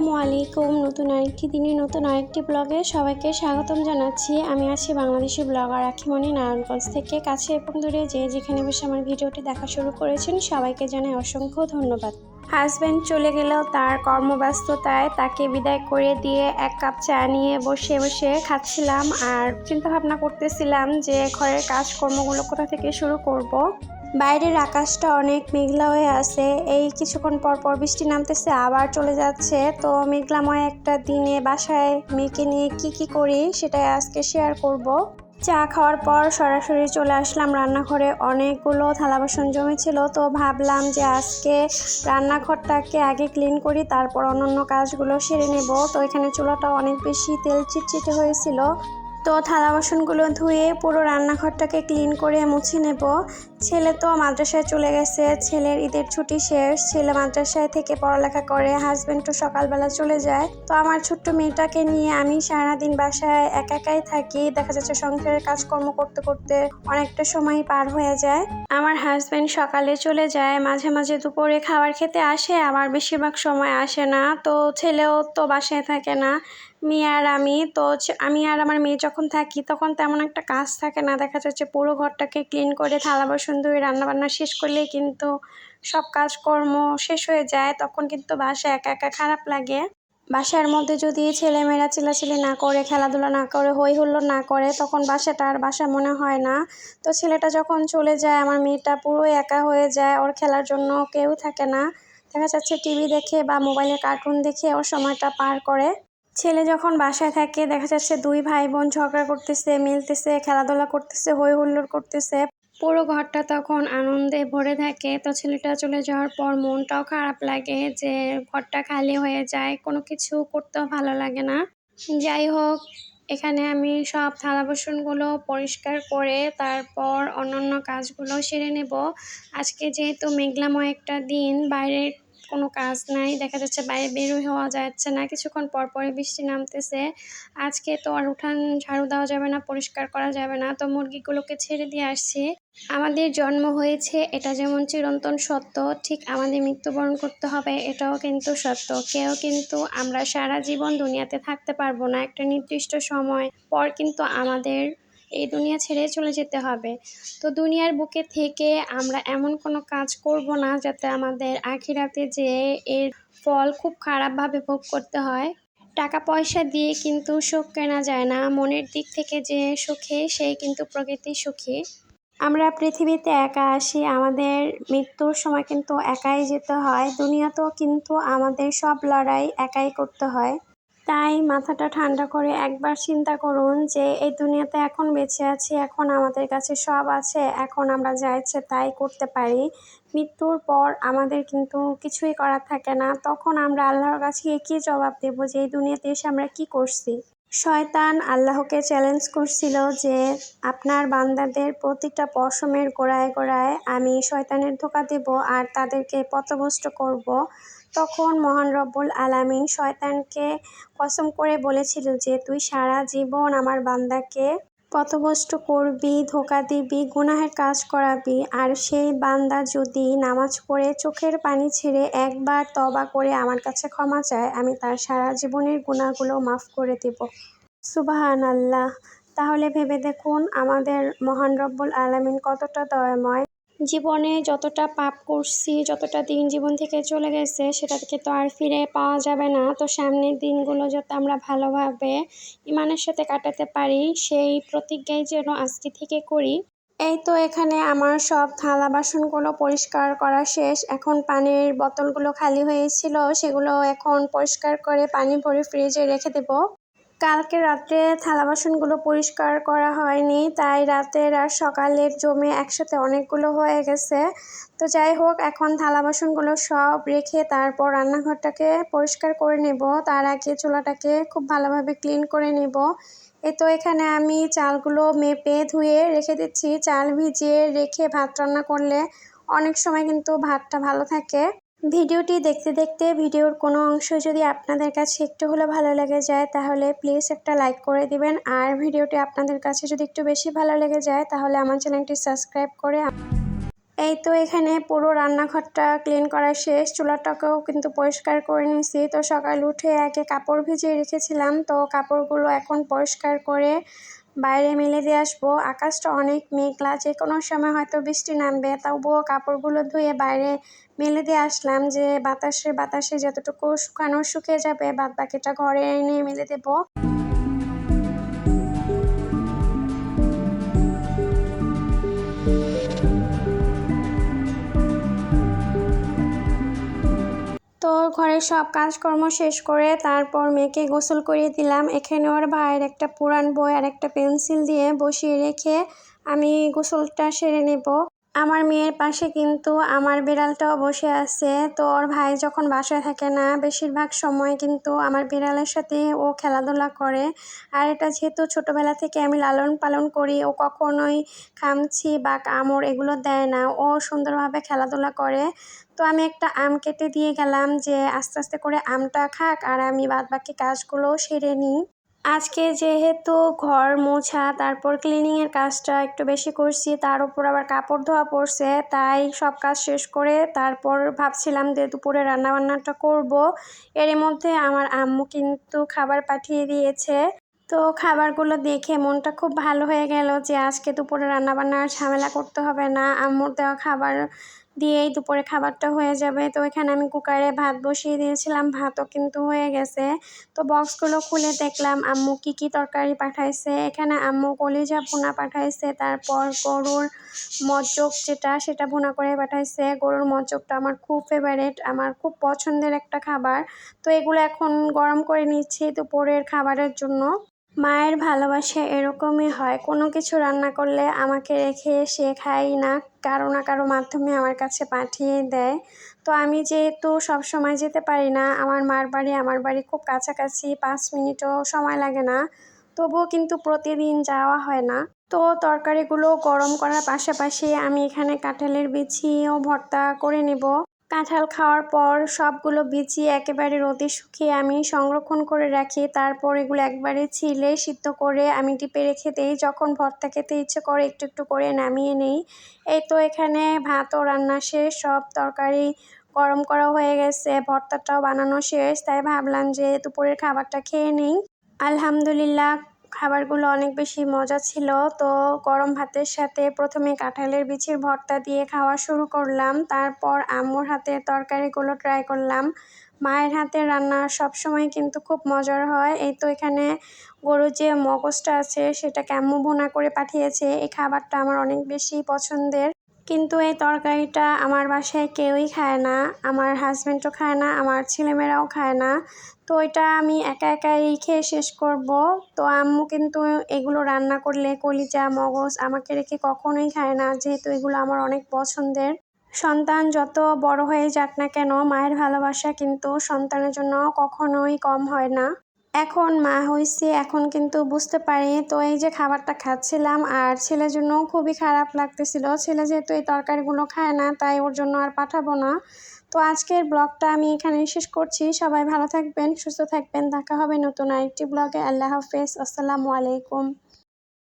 আসসালামু আলাইকুম। নতুন আরেকটি দিনে নতুন আরেকটি ব্লগে সবাইকে স্বাগতম জানাচ্ছি। আমি আছি বাংলাদেশি ব্লগার আখিমণি নারায়ণগঞ্জ থেকে। কাছে এবং দূরে যে যেখানে বসে আমার ভিডিওটি দেখা শুরু করেছেন, সবাইকে জানাই অসংখ্য ধন্যবাদ। হাজব্যান্ড চলে গেলেও তার কর্মব্যস্ততায় তাকে বিদায় করে দিয়ে এক কাপ চা নিয়ে বসে বসে খাচ্ছিলাম আর চিন্তা ভাবনা করতেছিলাম যে ঘরের কাজকর্মগুলো কোথা থেকে শুরু করব। বাইরের আকাশটা অনেক মেঘলা হয়ে আছে। এই কিছুক্ষণ পর পর বৃষ্টি নামতেছে, আবার চলে যাচ্ছে। তো মেঘলাময় একটা দিনে বাসায় মেয়েকে নিয়ে কি কি করি সেটাই আজকে শেয়ার করব। চা খাওয়ার পর সরাসরি চলে আসলাম রান্নাঘরে। অনেকগুলো থালা বাসন জমেছিল, তো ভাবলাম যে আজকে রান্নাঘরটাকে আগে ক্লিন করি, তারপর অন্যান্য কাজগুলো সেরে নেব। তো এখানে চুলাটা অনেক বেশি তেল চিটচিটে হয়েছিল। তো থালা বাসনগুলো ধুয়ে পুরো রান্নাঘরটাকে ক্লিন করে মুছে নেব। ছেলে তো মাদ্রাসায় চলে গেছে, ছেলের ঈদের ছুটি শেষ। ছেলে মাদ্রাসায় থেকে পড়ালেখা করে হাজব্যান্ড তো সকালবেলা চলে যায়। তো আমার ছোট্ট মেয়েটাকে নিয়ে আমি সারাদিন বাসায় একা একাই থাকি। দেখা যাচ্ছে সংসারের কাজকর্ম করতে করতে অনেকটা সময় পার হয়ে যায়। আমার হাজব্যান্ড সকালে চলে যায়, মাঝে মাঝে দুপুরে খাবার খেতে আসে। আমার বেশিরভাগ সময় আসে না, তো ছেলেও তো বাসায় থাকে না। মেয়ে আর আমি, তো আমি আর আমার মেয়ে যখন থাকি তখন তেমন একটা কাজ থাকে না। দেখা যাচ্ছে পুরো ঘরটাকে ক্লিন করে থালা, বাসন ধুয়ে রান্নাবান্না শেষ করলেই কিন্তু সব কাজকর্ম শেষ হয়ে যায়। তখন কিন্তু বাসা একা একা খারাপ লাগে। বাসার মধ্যে যদি ছেলেমেয়েরা চিলাচিলি না করে, খেলাধুলা না করে হই হুল্লোড় না করে, তখন বাসাটা আর বাসা মনে হয় না। তো ছেলেটা যখন চলে যায়, আমার মেয়েটা পুরো একা হয়ে যায়, ওর খেলার জন্য কেউ থাকে না। দেখা যাচ্ছে টিভি দেখে বা মোবাইলে কার্টুন দেখে ওর সময়টা পার করে। ছেলে যখন বাসায় থাকে, দেখা যাচ্ছে দুই ভাই বোন ঝগড়া করতেছে, মিলতেছে, খেলাধুলা করতেছে হই হুল্লোড় করতেছে। পুরো ঘরটা তখন আনন্দে ভরে থাকে। তো ছেলেটা চলে যাওয়ার পর মনটাও খারাপ লাগে যে ঘরটা খালি হয়ে যায়, কোনো কিছু করতেও ভালো লাগে না। যাই হোক, এখানে আমি সব থালা বাসনগুলো পরিষ্কার করে তারপর অন্যান্য কাজগুলো সেরে নেব। আজকে যেহেতু মেঘলাময় একটা দিন, বাইরের কোনো কাজ নাই, দেখা যাচ্ছে বাইরে বেরোই হওয়া যাচ্ছে না, কিছুক্ষণ পর পরে বৃষ্টি নামতেছে। আজকে তো আর উঠান ঝাড়ু দেওয়া যাবে না, পরিষ্কার করা যাবে না, তো মুরগিগুলোকে ছেড়ে দিয়ে আসছি। আমাদের জন্ম হয়েছে, এটা যেমন চিরন্তন সত্য, ঠিক আমাদের মৃত্যুবরণ করতে হবে, এটাও কিন্তু সত্য। কেউ কিন্তু আমরা সারা জীবন দুনিয়াতে থাকতে পারব না, একটা নির্দিষ্ট সময় পর কিন্তু আমাদের এই দুনিয়া ছেড়ে চলে যেতে হবে। তো দুনিয়ার বুকে থেকে আমরা এমন কোনো কাজ করব না যাতে আমাদের আখিরাতে যে এর ফল খুব খারাপভাবে ভোগ করতে হয়। টাকা পয়সা দিয়ে কিন্তু সুখ কেনা যায় না। মনের দিক থেকে যে সুখে সেই কিন্তু প্রকৃতি সুখী। আমরা পৃথিবীতে একা আসি, আমাদের মৃত্যুর সময় কিন্তু একাই যেতে হয়। দুনিয়াতেও কিন্তু আমাদের সব লড়াই একাই করতে হয়। তাই মাথাটা ঠান্ডা করে একবার চিন্তা করুন যে এই দুনিয়াতে এখন বেঁচে আছি, এখন আমাদের কাছে সব আছে, এখন আমরা যা ইচ্ছে তাই করতে পারি। মৃত্যুর পর আমাদের কিন্তু কিছুই করার থাকে না। তখন আমরা আল্লাহর কাছে কী জবাব দেব যে এই দুনিয়াতে এসে আমরা কি করছি? শয়তান আল্লাহকে চ্যালেঞ্জ করছিল যে আপনার বান্দাদের প্রতিটা পশমের গোড়ায় গোড়ায় আমি শয়তানের ধোকা দেব আর তাদেরকে পথভ্রষ্ট করব। তখন মহান রব্বুল আলামিন শয়তানকে কসম করে বলেছিল যে, তুই সারা জীবন আমার বান্দাকে পথভ্রষ্ট করবি, ধোকা দিবি, গুনাহের কাজ করাবি, আর সেই বান্দা যদি নামাজ পড়ে, চোখের পানি ছেড়ে একবার তবা করে আমার কাছে ক্ষমা চায়, আমি তার সারা জীবনের গুণাগুলো মাফ করে দেব। সুবাহান আল্লাহ তাহলে ভেবে দেখুন, আমাদের মহান রব্বুল আলামিন কতটা দয়াময়। জীবনে যতটা পাপ করছি, যতটা দিন জীবন থেকে চলে গেছে সেটা থেকে তো আর ফিরে পাওয়া যাবে না। তো সামনের দিনগুলো যাতে আমরা ভালোভাবে ইমানের সাথে কাটাতে পারি, সেই প্রতিজ্ঞাই যেন আজকে থেকে করি। এই তো এখানে আমার সব থালা বাসনগুলো পরিষ্কার করা শেষ। এখন পানির বোতলগুলো খালি হয়েছিল, সেগুলো এখন পরিষ্কার করে পানি ভরে ফ্রিজে রেখে দেবো। কালকে রাত্রে থালা বাসনগুলো পরিষ্কার করা হয়নি, তাই রাতের আর সকালের জমে একসাথে অনেকগুলো হয়ে গেছে। তো যাই হোক, এখন থালা বাসনগুলো সব রেখে তারপর রান্নাঘরটাকে পরিষ্কার করে নেব। তার আগে চুলাটাকে খুব ভালোভাবে ক্লিন করে নেব। এ তো এখানে আমি চালগুলো মেপে ধুয়ে রেখে দিচ্ছি। চাল ভিজিয়ে রেখে ভাত রান্না করলে অনেক সময় কিন্তু ভাতটা ভালো থাকে। ভিডিওটি দেখতে দেখতে ভিডিওর কোনো অংশ যদি আপনাদের কাছে একটু হলেও ভালো লেগে যায়, তাহলে প্লিজ একটা লাইক করে দিবেন। আর ভিডিওটি আপনাদের কাছে যদি একটু বেশি ভালো লেগে যায়, তাহলে আমার চ্যানেলটি সাবস্ক্রাইব করে এই তো এখানে পুরো রান্নাঘরটা ক্লিন করা শেষ। চুলাটাকেও কিন্তু পরিষ্কার করে নিয়েছি। তো সকাল উঠে আগে কাপড় ভিজিয়ে রেখেছিলাম। তো কাপড়গুলো এখন পরিষ্কার করে বাইরে মেলে দিয়ে আসব। আকাশটা অনেক মেঘলা যে কোনো সময় হয়তো বৃষ্টি নামবে, তবুও কাপড়গুলো ধুয়ে বাইরে মেলে দিয়ে আসলাম যে বাতাসে বাতাসে যতটুকু শুকানো শুকিয়ে যাবে বাদ বাকিটা ঘরে এনে মেলে দেবো। তো ঘরের সব কাজকর্ম শেষ করে তারপর মেয়েকে গোসল করিয়ে দিলাম। এখানে ওর ভাইয়ের একটা পুরান বই আর একটা পেন্সিল দিয়ে বসিয়ে রেখে আমি গোসলটা সেরে নেব। আমার মেয়ের পাশে কিন্তু আমার বিড়ালটাও বসে আছে। তো ওর ভাই যখন বাসায় থাকে না, বেশিরভাগ সময় কিন্তু আমার বিড়ালের সাথে ও খেলাধুলা করে। আর এটা যেহেতু ছোটোবেলা থেকে আমি লালন পালন করি, ও কখনোই খামছি বা কামড় এগুলো দেয় না। ও সুন্দরভাবে খেলাধুলা করে। তো আমি একটা আম কেটে দিয়ে গেলাম যে আস্তে আস্তে করে আমটা খাক আর আমি বাদবাকি কাজগুলো সেরে নিই। আজকে যেহেতু ঘর মোছা, তারপর ক্লিনিংয়ের কাজটা একটু বেশি করছি, তার উপর আবার কাপড় ধোয়া পড়ছে, তাই সব কাজ শেষ করে তারপর ভাবছিলাম যে দুপুরে রান্নাবান্নাটা করব। এর মধ্যে আমার আম্মু কিন্তু খাবার পাঠিয়ে দিয়েছে। তো খাবারগুলো দেখে মনটা খুব ভালো হয়ে গেল যে আজকে দুপুরে রান্নাবান্নার ঝামেলা করতে হবে না, আম্মুর দেওয়া খাবার দিয়েই দুপুরে খাবারটা হয়ে যাবে। তো এখানে আমি কুকারে ভাত বসিয়ে দিয়েছিলাম, ভাতও কিন্তু হয়ে গেছে। তো বক্সগুলো খুলে দেখলাম আম্মু কি কি তরকারি পাঠাইছে। এখানে আম্মু কলিজা ভুনা পাঠাইছে, তারপর গরুর মজ্জক যেটা সেটা ভুনা করে পাঠাইছে। গরুর মজ্জকটা আমার খুব ফেভারেট আমার খুব পছন্দের একটা খাবার। তো এগুলো এখন গরম করে নিচ্ছি দুপুরের খাবারের জন্য। মায়ের ভালোবাসা এরকমই হয়। কোনো কিছু রান্না করলে আমাকে রেখে সে খাই না, কারও না কারও মাধ্যমে আমার কাছে পাঠিয়ে দেয়। তো আমি যেহেতু সব সময় যেতে পারি না, আমার মার বাড়ি, আমার বাড়ি খুব কাছাকাছি, পাঁচ মিনিটও সময় লাগে না। তবুও কিন্তু প্রতিদিন যাওয়া হয় না। তো তরকারিগুলো গরম করার পাশাপাশি আমি এখানে কাঁঠালের বিছিও ভর্তা করে নেব। কাঁঠাল খাওয়ার পর সবগুলো বিচি একেবারে রোদে শুকিয়ে আমি সংরক্ষণ করে রাখি। তারপর এগুলো একবারে ছিলে, সিদ্ধ করে আমি টিপে রেখে দিই। যখন ভর্তা খেতে ইচ্ছে করে, একটু একটু করে নামিয়ে নিই। এই তো এখানে ভাতও রান্না শেষ, সব তরকারি গরম করা হয়ে গেছে, ভর্তাটাও বানানো শেষ। তাই ভাবলাম যে দুপুরের খাবারটা খেয়ে নেই। আলহামদুলিল্লাহ খাবারগুলো অনেক বেশি মজা ছিল। তো গরম ভাতের সাথে প্রথমে কাঁঠালের বিচির ভর্তা দিয়ে খাওয়া শুরু করলাম। তারপর আম্মুর হাতের তরকারিগুলো ট্রাই করলাম। মায়ের হাতের রান্না সব সময় কিন্তু খুব মজার হয়। এই তো এখানে গরুর যে মগজটা আছে, সেটাকে আম্মু বোনা করে পাঠিয়েছে। এই খাবারটা আমার অনেক বেশি পছন্দের। কিন্তু এই তরকারিটা আমার বাসায় কেউই খায় না, আমার হাজব্যান্ডও খায় না, আমার ছেলেমেয়েরাও খায় না। তো এটা আমি একা একাই খেয়ে শেষ করব। তো আম্মু কিন্তু এগুলো রান্না করলে কলিজা, মগজ আমাকে রেখে কখনোই খায় না, যেহেতু এগুলো আমার অনেক পছন্দের। সন্তান যত বড় হয়ে যাক না কেন, মায়ের ভালোবাসা কিন্তু সন্তানের জন্য কখনোই কম হয় না। এখন মা হয়েছি, এখন কিন্তু বুঝতে পারি। তো এই যে খাবারটা খাচ্ছিলাম আর ছেলের জন্য খুবই খারাপ লাগতেছিল। ছেলে যেহেতু এই তরকারিগুলো খায় না, তাই ওর জন্য আর পাঠাবো না। তো আজকের ব্লগটা আমি এখানে শেষ করছি। সবাই ভালো থাকবেন, সুস্থ থাকবেন। দেখা হবে নতুন আরেকটি ব্লগে। আল্লাহ হাফেজ। আসসালামু আলাইকুম।